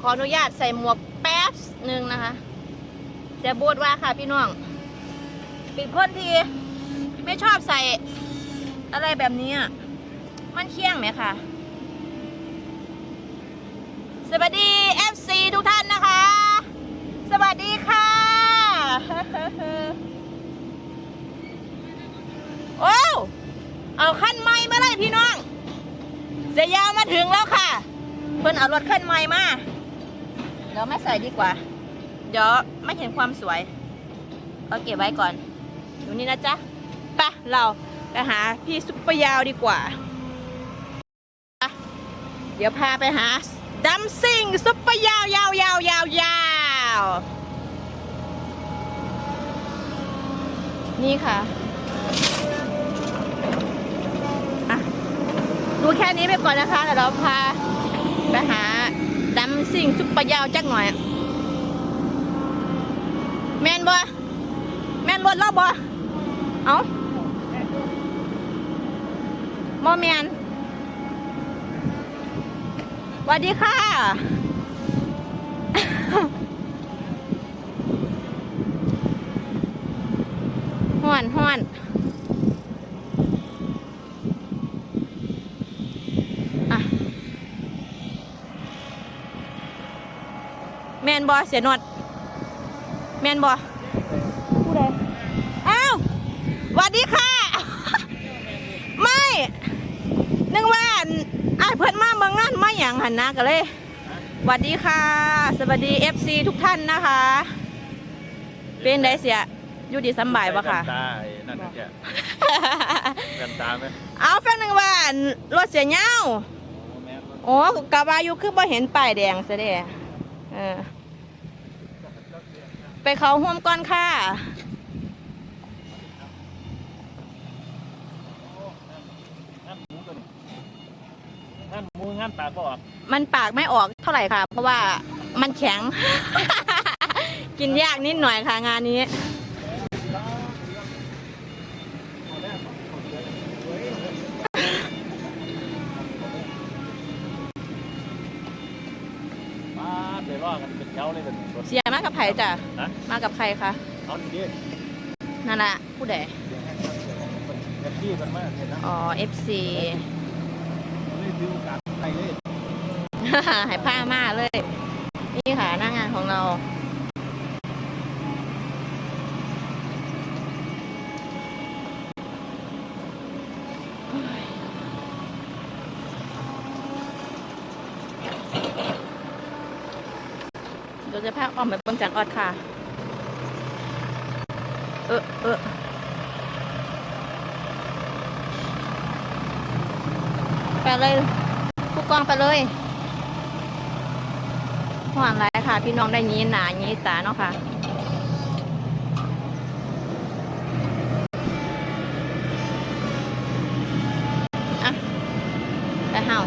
ขออนุญาตใส่หมวกแป๊บหนึ่งนะคะ จะบูดว่าค่ะพี่น้องเป็นคนที่ไม่ชอบใส่อะไรแบบนี้มันเคี่ยงไหมคะสวัสดี FC ทุกท่านนะคะ สวัสดีค่ะ โอ้เอาขั้นไม้มาเลยพี่น้อง เสียยาวมาถึงแล้วค่ะ เพิ่นเอารถขั้นไม้มา เดี๋ยวไม่ใส่ดีกว่า เดี๋ยวไม่เห็นความสวย เอาเก็บไว้ก่อนอยู่นี่นะจ๊ะไปะเราไปหาพี่ซุปเปอร์ยาวดีกว่า เดี๋ยวพาไปหาดัมซิงซุปเปอร์ยาวยาวยาวยาวยาวนี่ค่ะดูแค่นี้ไปก่อนนะคะเดี๋ยวเราพาไปหา ดัมซิงซุปเปอร์ยาวจักหน่อย แมนบ่แมนรถเราบ่เอาบ่แมนสวัสดีค่ะ ห้อนห้อนอะแมนบอเสียนวดแมนบอผู้ใดอ้าวสวัสดีค่ะ ไม่นึกว่าอ้ายเพิ่นมาเมืองงานมาอย่างหันนะก็เลยสวัสดีค่ะ สวัสดีเอฟซีทุกท่านนะคะ เป็นไดเสียอยู่ดีสำบายปะค่ะตาไอ้นั่นนะแกกันตาไหมเอาแฟนหนึ่งว่ารถเสียเงาโอ้แม่นโอ้กะว่าอยู่คือบ่เห็นป้ายแดงซะเด้เออ ไปเขาห่วมก่อนค่ะ งานหมูตัวนี้งานหมูงานปากก็ออกมันปากไม่ออกเท่าไหร่ค่ะ เพราะว่ามันแข็ง กินยากนิดหน่อยค่ะงานนี้มาเดี๋ยวว่ากันเป็นเช้าเลยเป็นรถเสียมากับใครจ้ะนะมากับใครคะเอาดีดินั่นแหละผู้ใดเดี๋ยวพี่กันมากเห็นะอ๋อ FC นี่คือโอกาสไปเลย หายผ้ามาเลย นี่ค่ะหน้างานของเรา เราจะพาออมไปเบนจังออดค่ะ เออเออไปเลยผู้กองไปเลยห่วงไรค่ะ พี่น้องได้ยี้หนายี้ตาเนาะค่ะอะไปเฮา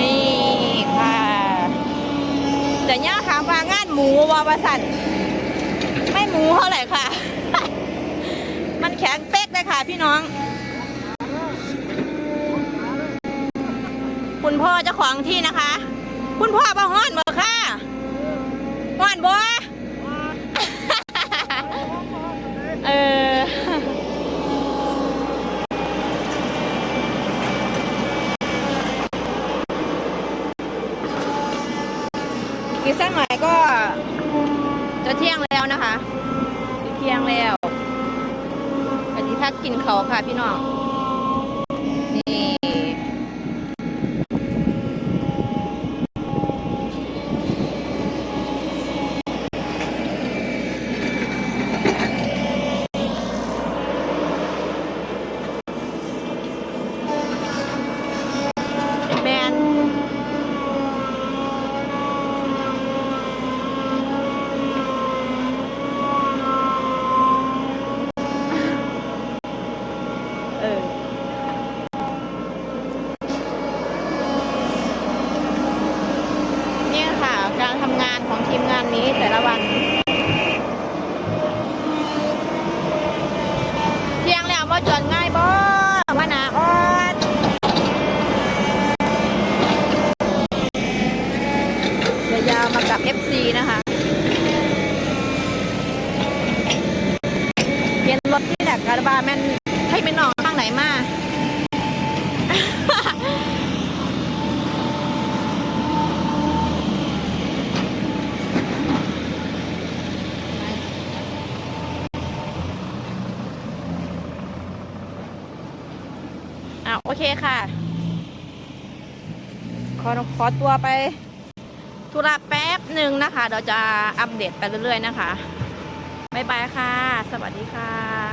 นี่ค่ะ แต่ย่าถามว่างาน หมูวาประสันไม่หมูเท่าไหร่ค่ะ มันแข็งเป๊กเลยค่ะพี่น้อง คุณพ่อเจ้าของที่นะคะ คุณพ่อบ่ฮ้อนบ่ค่ะฮ้อนบ่เอออีกสักหน่อย ก็จะเที่ยงแล้วนะคะเที่ยงแล้วปฏิพักกินเขาค่ะพี่น้อง ทีมงานนี้แต่ละวัน เคค่ะ ขอขอตัวไปธุระแป๊บหนึ่งนะคะ เดี๋ยวจะอัปเดตไปเรื่อยๆนะคะ บ๊ายบายค่ะ สวัสดีค่ะ